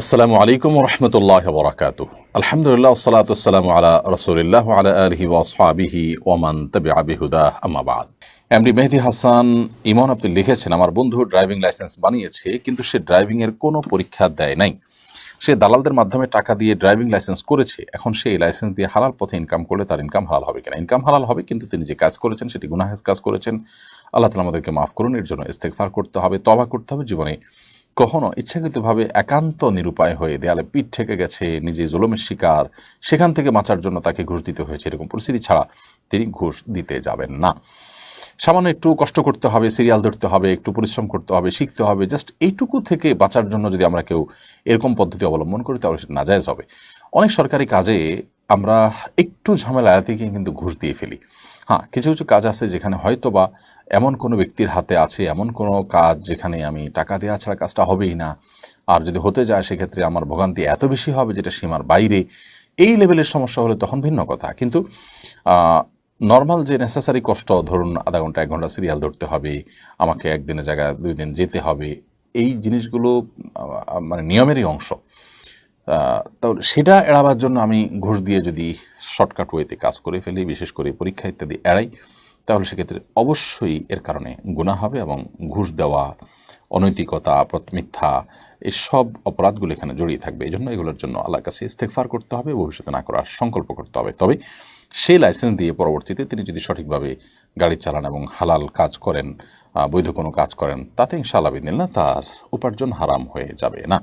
আসসালামু আলাইকুম রহমতুল্লাহ বরাকাত আলহামদুলিল্লাহ সালাতাম আলা রসুলিল্লাহ আলা আলহি ওয়াসহাবিহি ওমান তবে আবিহুদা আমাবাদ এমডি মেহেদি হাসান ইমন আপনি লিখেছেন, আমার বন্ধু ড্রাইভিং লাইসেন্স বানিয়েছে, কিন্তু সে ড্রাইভিংয়ের কোনো পরীক্ষা দেয় নাই। সে দালালদের মাধ্যমে টাকা দিয়ে ড্রাইভিং লাইসেন্স করেছে, এখন সে এই লাইসেন্স দিয়ে হালাল পথে ইনকাম করলে তার ইনকাম হালাল হবে কিনা? ইনকাম হালাল হবে, কিন্তু তিনি যে কাজ করেছেন, সেটি গুনাহেজ কাজ করেছেন। আল্লাহ তালা আমাদেরকে মাফ করুন, এর জন্য ইস্তেকফার করতে হবে তবা করতে হবে। জীবনে কখনো ইচ্ছাকৃতভাবে একান্ত নিরুপায় হয়ে দেয়ালে পিঠ ঠেকে গেছে নিজে জুলমের শিকার, সেখান থেকে বাঁচার জন্য তাকে ঘুষ দিতে হয়েছে, এরকম পরিস্থিতি ছাড়া তিনি ঘুষ দিতে যাবেন না। সামান্য একটু কষ্ট করতে হবে, সিরিয়াল ধরতে হবে, একটু পরিশ্রম করতে হবে, শিখতে হবে, জাস্ট এইটুকু থেকে বাঁচার জন্য যদি আমরা কেউ এরকম পদ্ধতি অবলম্বন করি, তাহলে সেটা নাজায়জ হবে। অনেক সরকারি কাজে আমরা একটু ঝামেলা এড়াতে গিয়ে কিন্তু ঘুষ দিয়ে ফেলি। হ্যাঁ কিছু কিছু কাজ আছে যেখানে হয়তো বা এমন কোনো ব্যক্তির হাতে আছে, এমন কোনো কাজ যেখানে আমি টাকা দেওয়া ছাড়া কাজটা হবেই না। আর যদি হতে যায়, সেক্ষেত্রে আমার ভোগান্তি এত বেশি হবে যেটা সীমার বাইরে। এই লেভেলের সমস্যা হলে তখন ভিন্ন কথা। কিন্তু নর্মাল যে নেসেসারি কষ্ট, ধরুন আধা ঘণ্টা, এক ঘণ্টা সিরিয়াল ধরতে হবে, আমাকে একদিনের জায়গায় দুই দিন যেতে হবে, এই জিনিসগুলো মানে নিয়মেরই অংশ। তাহলে সেটা এড়াবার জন্য আমি ঘুষ দিয়ে যদি শর্টকাট ওয়েতে কাজ করে ফেলি, বিশেষ করে পরীক্ষা ইত্যাদি এড়াই, তাহলে সেক্ষেত্রে অবশ্যই এর কারণে গুণা হবে এবং ঘুষ দেওয়া, অনৈতিকতা মিথ্যা, এসব অপরাধগুলো এখানে জড়িয়ে থাকবে। এই জন্য এগুলোর জন্য আল্লাহর কাছে ইস্তেকফার করতে হবে, ভবিষ্যতে না করার সংকল্প করতে হবে। তবে সেই লাইসেন্স দিয়ে পরবর্তীতে তিনি যদি সঠিকভাবে গাড়ি চালান এবং হালাল কাজ করেন বৈধ কোনো কাজ করেন, তাতে ইনশাআল্লাহ বিদিন তার উপার্জন হারাম হয়ে যাবে না।